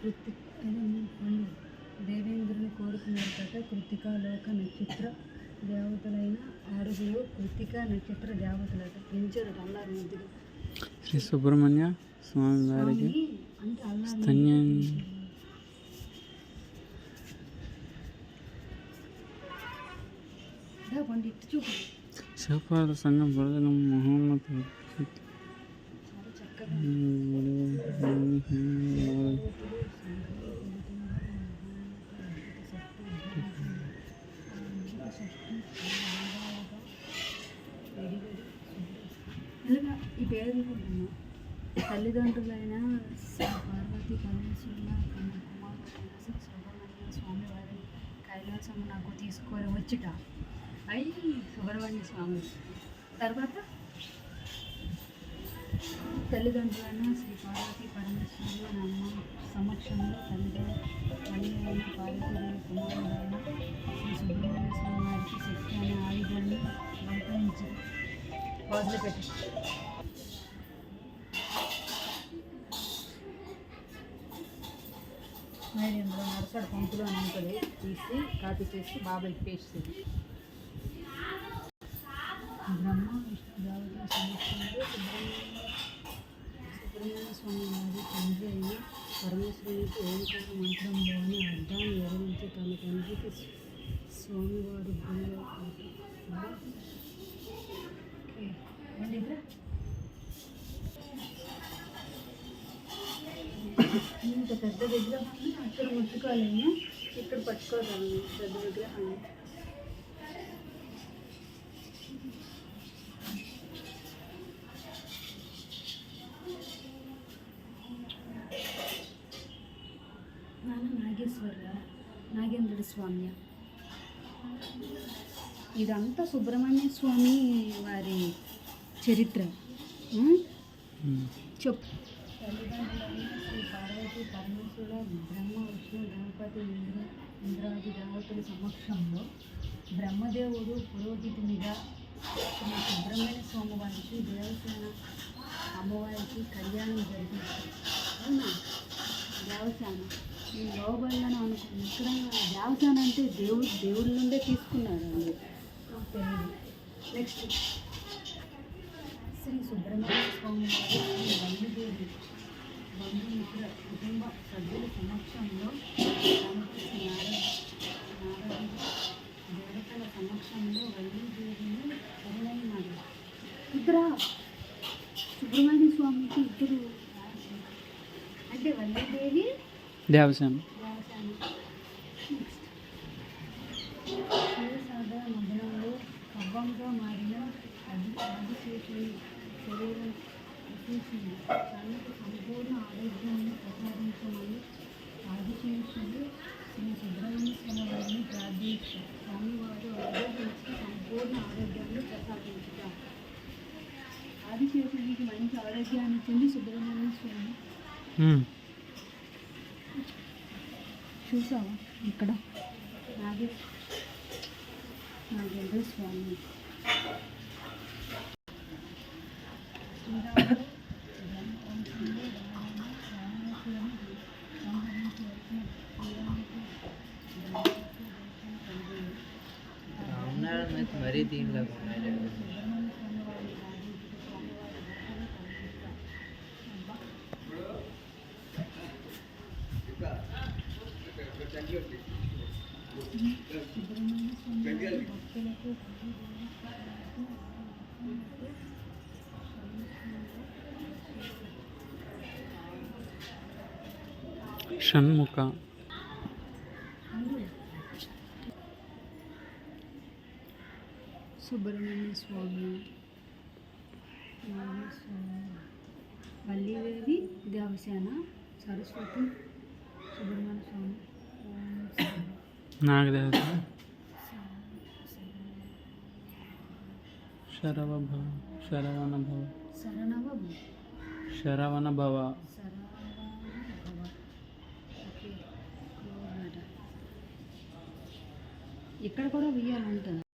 కృతిక దేవేంద్రుని కోరుకున్నారు కదా కృతికా లోక నక్షత్ర దేవతలైన ఆరుగురు కృతికా నక్షత్ర దేవతలట. పెంచారు అల్లారు ముద్దుగా. శ్రీ సుబ్రహ్మణ్య స్వామి వారికి స్వామి అంటే అల్లారు స్తన్యం. పండి ఇటు చూపు. శివపాద సంఘం బురదగం ఇలాగా ఈ పేరు తల్లిదండ్రులైన పార్వతి పరమేశ్వరుల కన్న సుబ్రహ్మణ్య స్వామి వారి కైలాసం నాకు తీసుకొని వచ్చిట. అయ్యి సుబ్రహ్మణ్య స్వామి. తర్వాత? తల్లిదండ్రులను శ్రీ పార్వతి పరమేశ్వరులు నమ్మ సమక్షంలో తల్లిదండ్రులు తల్లి పార్వతీదేవి కుమారుడైన శ్రీ సుబ్రహ్మణ్య స్వామి వారికి శక్తి అనే ఆయుధాన్ని బహుకరించారు వదిలిపెట్టి మరి ఇందులో నరసడు పంపులు అని ఉంటుంది. తీసి కాపీ చేసి బాబాయ్ పేస్ట్ బ్రహ్మ సుబ్రహ్మణ్య వారి తండ్రి అయిన పరమేశ్వరునికి ఓంకార మంత్రంలోని అర్థాన్ని వివరించి తన తండ్రికి స్వామివారు ఇంత పెద్ద విగ్రహాన్ని అక్కడ ముట్టుకోలేము. ఇక్కడ పట్టుకోగలను. పెద్ద విగ్రహాన్ని. నాన్న నాగేశ్వర నాగేంద్రుడి స్వామి. ఇదంతా సుబ్రహ్మణ్య స్వామి వారి చరిత్ర? చెప్పు. తల్లిదండ్రులైన శ్రీ పార్వతి పరమేశ్వర బ్రహ్మ విష్ణు గణపతి ఇంద్ర ఇంద్రాది దేవతల సమక్షంలో బ్రహ్మదేవుడు పురోహితునిగా శ్రీ సుబ్రహ్మణ్య స్వామి వారికి దేవసేన అమ్మవారికి కళ్యాణం అవునా దేవసాన. నేను లోబడ్డాను అనుకున్నాను. ఇక్కడ దేవసాన అంటే దేవుడు దేవుడి నుండే తీసుకున్నారు అండి నెక్స్ట్. శ్రీ సుబ్రహ్మణ్య స్వామి బంధుదేవి శ్రీ వల్లిదేవి బంధుమిత్ర కుటుంబ సభ్యుల సమక్షంలో రామకృష్ణ నారాయణ నారాయణ దేవతల సమక్షంలో వల్లీదేవిని కరుణైనాడు ఇక్కడ సుబ్రహ్మణ్య స్వామికి ఇద్దరు వల్లీదేవి దేవసేన వ్యాసానం నెక్స్ట్ క్షీరసాగర మధ్యంలో కవ్వంగా మారిన అది ఆదిశేషుని శరీరం విశేషింది తనకు సంపూర్ణ ఆరోగ్యాన్ని ప్రసాదించమని ఆదిశేషుడు శ్రీ సుబ్రహ్మణ్య స్వామి వారిని ప్రార్థించారు స్వామివారు ఆరోగ్యించి సంపూర్ణ ఆరోగ్యాన్ని ప్రసాదించుతారు ఆదిశేషుడికి మంచి ఆరోగ్యాన్ని ఇచ్చింది సుబ్రహ్మణ్య స్వామి ఉమ్. చూసావా? ఇక్కడ. నాగే నాగేంద్ర స్వామి. శ్రీరాముడు బ్రహ్మవంశంలో షణ్ముఖ. సుబ్రహ్మణ్య స్వామి. వల్లీదేవి దేవసేన సరస్వతి సుబ్రహ్మణ్య స్వామి. నాకు తెలుసు శరవ భవ శరవణ భవ శరవణ భవ ఇక్కడ కూడా వెయ్యాలంటుంది.